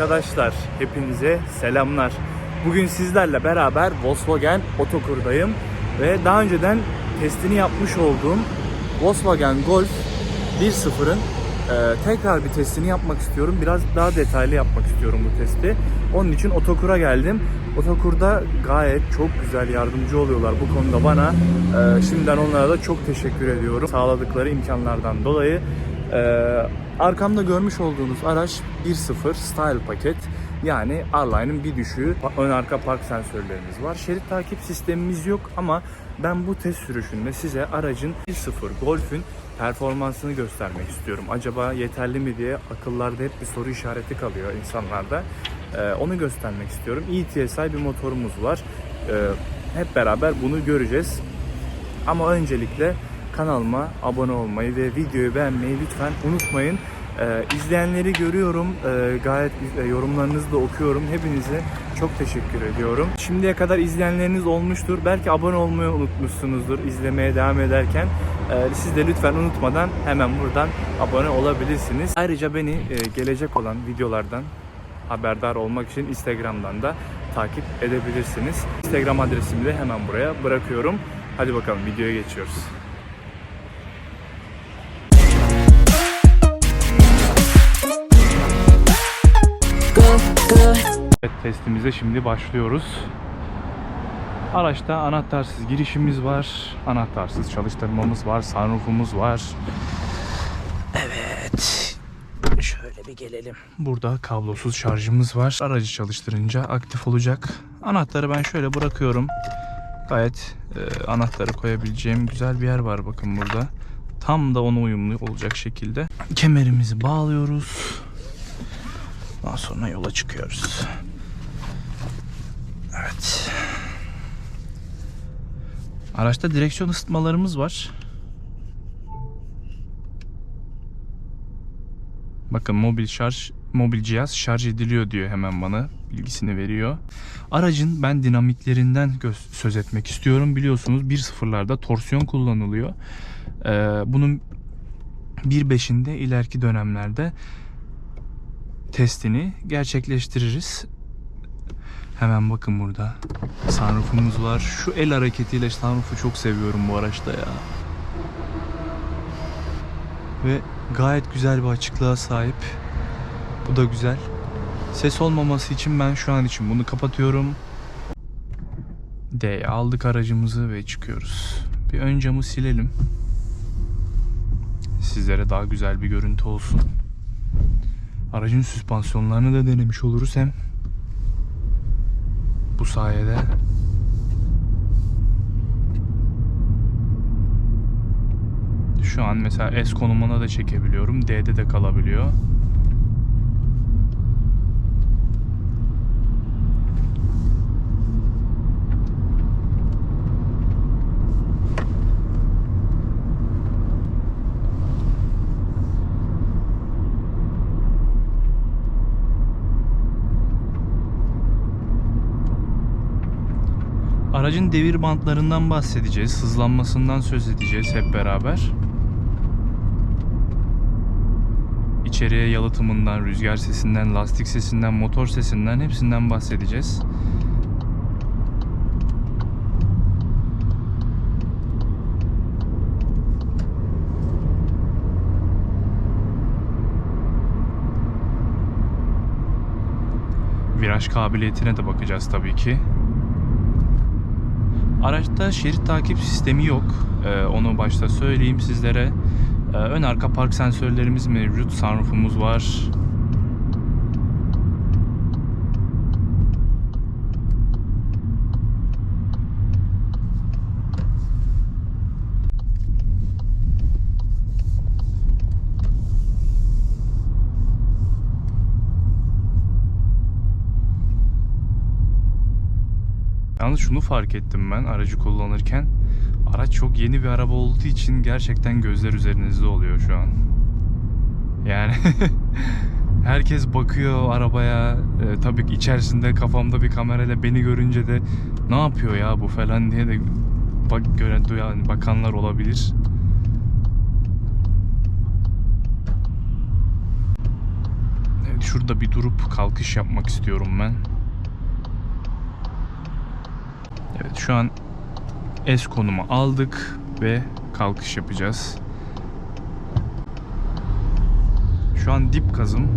Arkadaşlar hepinize selamlar. Bugün sizlerle beraber Volkswagen Otokur'dayım ve daha önceden testini yapmış olduğum Volkswagen Golf 1.0'ın e, tekrar bir testini yapmak istiyorum. Biraz daha detaylı yapmak istiyorum bu testi. Onun için Otokur'a geldim. Otokur'da gayet çok güzel yardımcı oluyorlar bu konuda bana. E, şimdiden onlara da çok teşekkür ediyorum. Sağladıkları imkanlardan dolayı. E, arkamda görmüş olduğunuz araç 1.0 Style paket. Yani R-Line'ın bir düşüğü. Ön arka park sensörlerimiz var. Şerit takip sistemimiz yok ama ben bu test sürüşünde size aracın 1.0 Golf'ün performansını göstermek istiyorum. Acaba yeterli mi diye akıllarda hep bir soru işareti kalıyor insanlarda. Ee, onu göstermek istiyorum. ETSI bir motorumuz var. Ee, hep beraber bunu göreceğiz. Ama öncelikle kanalıma abone olmayı ve videoyu beğenmeyi lütfen unutmayın. Ee, izleyenleri görüyorum. Ee, gayet e, yorumlarınızı da okuyorum. Hepinize çok teşekkür ediyorum. Şimdiye kadar izleyenleriniz olmuştur. Belki abone olmayı unutmuşsunuzdur izlemeye devam ederken. Ee, siz de lütfen unutmadan hemen buradan abone olabilirsiniz. Ayrıca beni e, gelecek olan videolardan haberdar olmak için Instagram'dan da takip edebilirsiniz. Instagram adresimi de hemen buraya bırakıyorum. Hadi bakalım videoya geçiyoruz. Evet testimize şimdi başlıyoruz. Araçta anahtarsız girişimiz var. Anahtarsız çalıştırmamız var. Sunroofumuz var. Evet. Şöyle bir gelelim. Burada kablosuz şarjımız var. Aracı çalıştırınca aktif olacak. Anahtarı ben şöyle bırakıyorum. Gayet e, anahtarı koyabileceğim güzel bir yer var bakın burada. Tam da ona uyumlu olacak şekilde. Kemerimizi bağlıyoruz. Daha sonra yola çıkıyoruz. Evet. Araçta direksiyon ısıtmalarımız var. Bakın mobil şarj, mobil cihaz şarj ediliyor diyor hemen bana bilgisini veriyor. Aracın ben dinamiklerinden söz etmek istiyorum. Biliyorsunuz 1.0'larda torsiyon kullanılıyor. Ee, bunun 1.5'inde ileriki dönemlerde testini gerçekleştiririz. Hemen bakın burada sunroofumuz var. Şu el hareketiyle sunroofu çok seviyorum bu araçta ya. Ve gayet güzel bir açıklığa sahip. Bu da güzel. Ses olmaması için ben şu an için bunu kapatıyorum. D'ye aldık aracımızı ve çıkıyoruz. Bir ön camı silelim. Sizlere daha güzel bir görüntü olsun. Aracın süspansiyonlarını da denemiş oluruz hem bu sayede şu an mesela S konumuna da çekebiliyorum. D'de de kalabiliyor. Aracın devir bantlarından bahsedeceğiz. Hızlanmasından söz edeceğiz hep beraber. İçeriye yalıtımından, rüzgar sesinden, lastik sesinden, motor sesinden hepsinden bahsedeceğiz. Viraj kabiliyetine de bakacağız tabii ki. Araçta şerit takip sistemi yok. Ee, onu başta söyleyeyim sizlere. Ee, ön arka park sensörlerimiz mevcut. Sunroofumuz var. Yalnız şunu fark ettim ben aracı kullanırken. Araç çok yeni bir araba olduğu için gerçekten gözler üzerinizde oluyor şu an. Yani herkes bakıyor arabaya. Ee, tabii ki içerisinde kafamda bir kamerayla beni görünce de ne yapıyor ya bu falan diye de bak gören duyan bakanlar olabilir. Evet, şurada bir durup kalkış yapmak istiyorum ben. Evet şu an S konumu aldık ve kalkış yapacağız. Şu an dip kazım.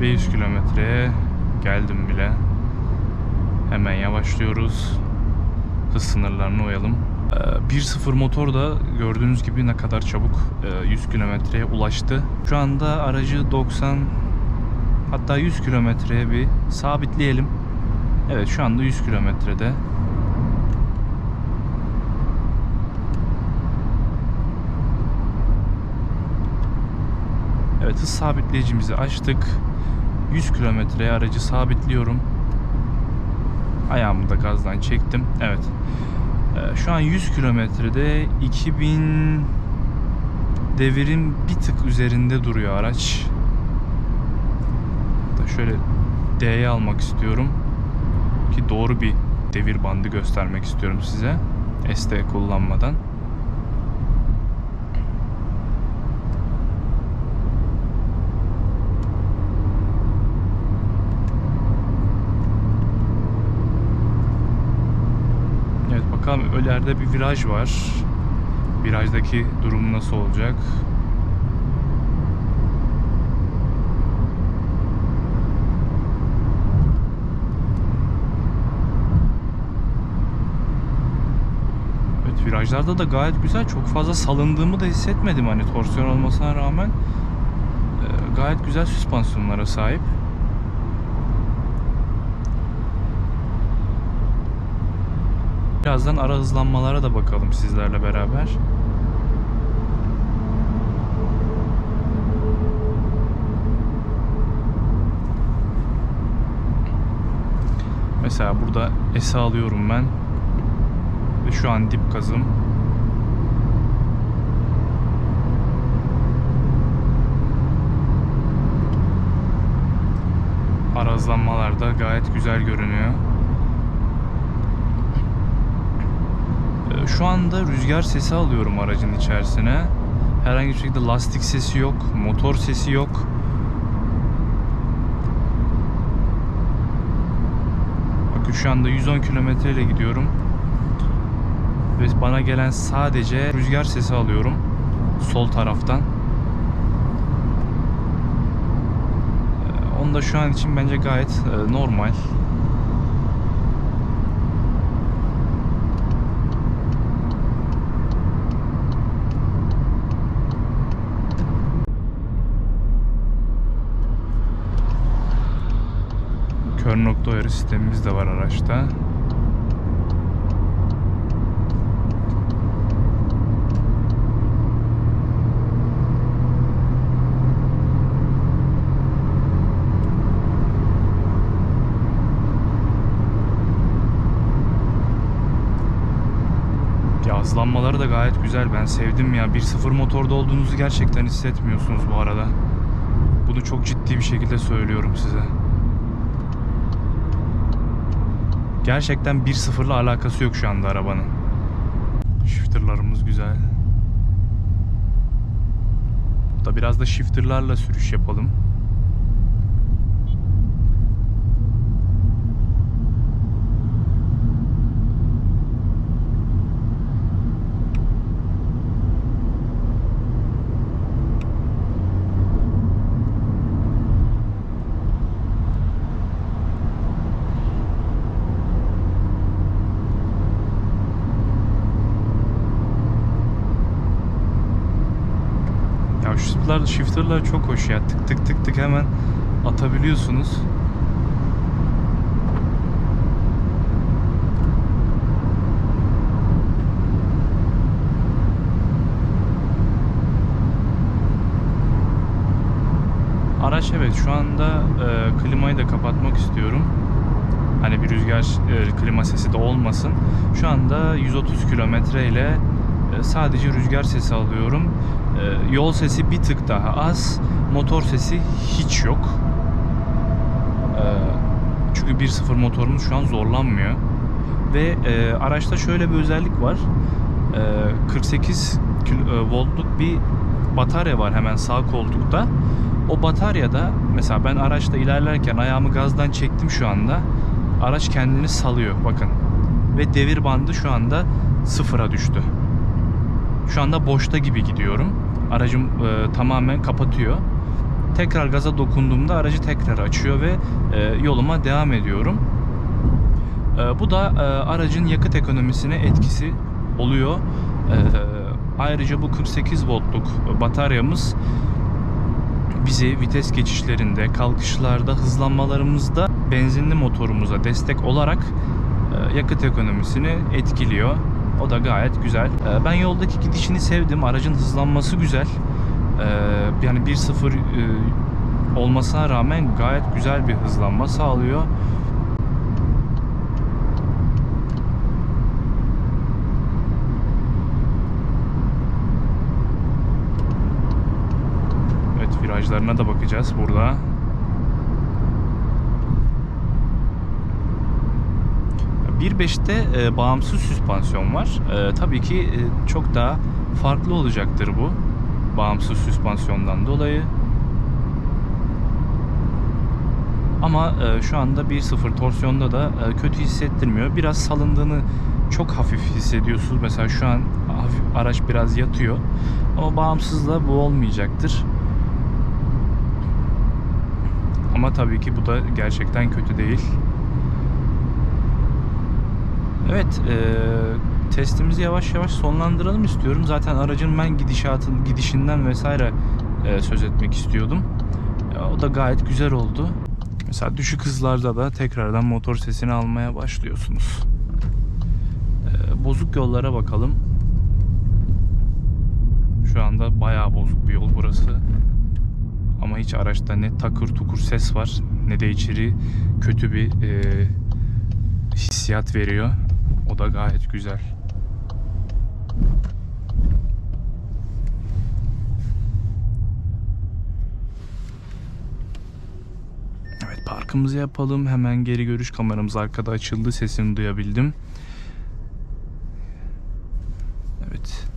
Ve 100 kilometreye geldim bile. Hemen yavaşlıyoruz. Hız sınırlarına uyalım. Ee, 1.0 motor da gördüğünüz gibi ne kadar çabuk e, 100 kilometreye ulaştı. Şu anda aracı 90 hatta 100 kilometreye bir sabitleyelim. Evet şu anda 100 kilometrede. Evet hız sabitleyicimizi açtık. 100 kilometreye aracı sabitliyorum. Ayağımı da gazdan çektim. Evet. Ee, şu an 100 kilometrede 2000 devirin bir tık üzerinde duruyor araç. Da şöyle D'ye almak istiyorum ki doğru bir devir bandı göstermek istiyorum size. ST kullanmadan. Evet bakalım ileride bir viraj var. Virajdaki durum nasıl olacak? Evet virajlarda da gayet güzel. Çok fazla salındığımı da hissetmedim hani torsiyon olmasına rağmen. Ee, gayet güzel süspansiyonlara sahip. Birazdan ara hızlanmalara da bakalım sizlerle beraber. Mesela burada S alıyorum ben. Ve şu an dip gazım. Ara hızlanmalarda gayet güzel görünüyor. Şu anda rüzgar sesi alıyorum aracın içerisine. Herhangi bir şekilde lastik sesi yok, motor sesi yok. Bakın şu anda 110 kilometre ile gidiyorum. Ve bana gelen sadece rüzgar sesi alıyorum. Sol taraftan. Ee, Onu da şu an için bence gayet e, normal. Uyarı sistemimiz de var araçta. Hızlanmaları da gayet güzel. Ben sevdim ya. 1.0 motorda olduğunuzu gerçekten hissetmiyorsunuz bu arada. Bunu çok ciddi bir şekilde söylüyorum size. Gerçekten 1.0'la alakası yok şu anda arabanın. Shifter'larımız güzel. Da biraz da shifter'larla sürüş yapalım. Ya şu shifter'lar, çok hoş ya. Tık tık tık tık hemen atabiliyorsunuz. Araç evet şu anda e, klimayı da kapatmak istiyorum. Hani bir rüzgar e, klima sesi de olmasın. Şu anda 130 kilometre ile sadece rüzgar sesi alıyorum. E, yol sesi bir tık daha az. Motor sesi hiç yok. E, çünkü 1.0 motorumuz şu an zorlanmıyor. Ve e, araçta şöyle bir özellik var. E, 48 kil- e, voltluk bir batarya var hemen sağ koltukta. O bataryada mesela ben araçta ilerlerken ayağımı gazdan çektim şu anda. Araç kendini salıyor bakın. Ve devir bandı şu anda sıfıra düştü. Şu anda boşta gibi gidiyorum. Aracım e, tamamen kapatıyor. Tekrar gaza dokunduğumda aracı tekrar açıyor ve e, yoluma devam ediyorum. E, bu da e, aracın yakıt ekonomisine etkisi oluyor. E, ayrıca bu 48 voltluk bataryamız bizi vites geçişlerinde, kalkışlarda, hızlanmalarımızda benzinli motorumuza destek olarak e, yakıt ekonomisini etkiliyor. O da gayet güzel. E, Ben yoldaki gidişini sevdim. Aracın hızlanması güzel. E, Yani 1.0 e, olmasına rağmen gayet güzel bir hızlanma sağlıyor. Evet virajlarına da bakacağız burada. 1.5'te e, bağımsız süspansiyon var. E, tabii ki e, çok daha farklı olacaktır bu. Bağımsız süspansiyondan dolayı. Ama e, şu anda 1.0 torsiyonda da e, kötü hissettirmiyor. Biraz salındığını çok hafif hissediyorsunuz. Mesela şu an hafif, araç biraz yatıyor. Ama bağımsızla bu olmayacaktır. Ama tabii ki bu da gerçekten kötü değil. Evet, e, testimizi yavaş yavaş sonlandıralım istiyorum. Zaten aracın ben gidişatın gidişinden vesaire e, söz etmek istiyordum. E, o da gayet güzel oldu. Mesela düşük hızlarda da tekrardan motor sesini almaya başlıyorsunuz. E, bozuk yollara bakalım. Şu anda bayağı bozuk bir yol burası. Ama hiç araçta ne takır tukur ses var ne de içeri kötü bir e, hissiyat veriyor. O da gayet güzel. Evet parkımızı yapalım. Hemen geri görüş kameramız arkada açıldı. Sesini duyabildim. Evet.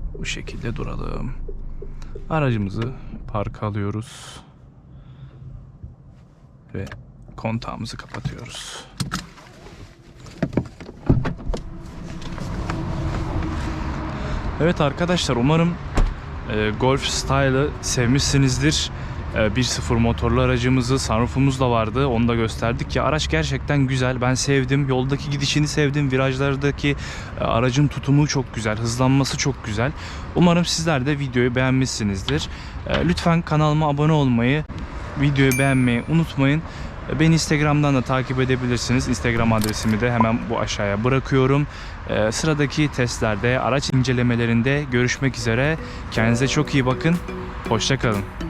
Bu şekilde duralım. Aracımızı parka alıyoruz. Ve kontağımızı kapatıyoruz. Evet arkadaşlar umarım e, Golf Style'ı sevmişsinizdir. E, 1.0 motorlu aracımızı, sunroofumuz da vardı. Onu da gösterdik ya. Araç gerçekten güzel. Ben sevdim. Yoldaki gidişini sevdim. Virajlardaki e, aracın tutumu çok güzel. Hızlanması çok güzel. Umarım sizler de videoyu beğenmişsinizdir. E, lütfen kanalıma abone olmayı, videoyu beğenmeyi unutmayın. E, Beni Instagram'dan da takip edebilirsiniz. Instagram adresimi de hemen bu aşağıya bırakıyorum. Sıradaki testlerde, araç incelemelerinde görüşmek üzere. Kendinize çok iyi bakın. Hoşçakalın.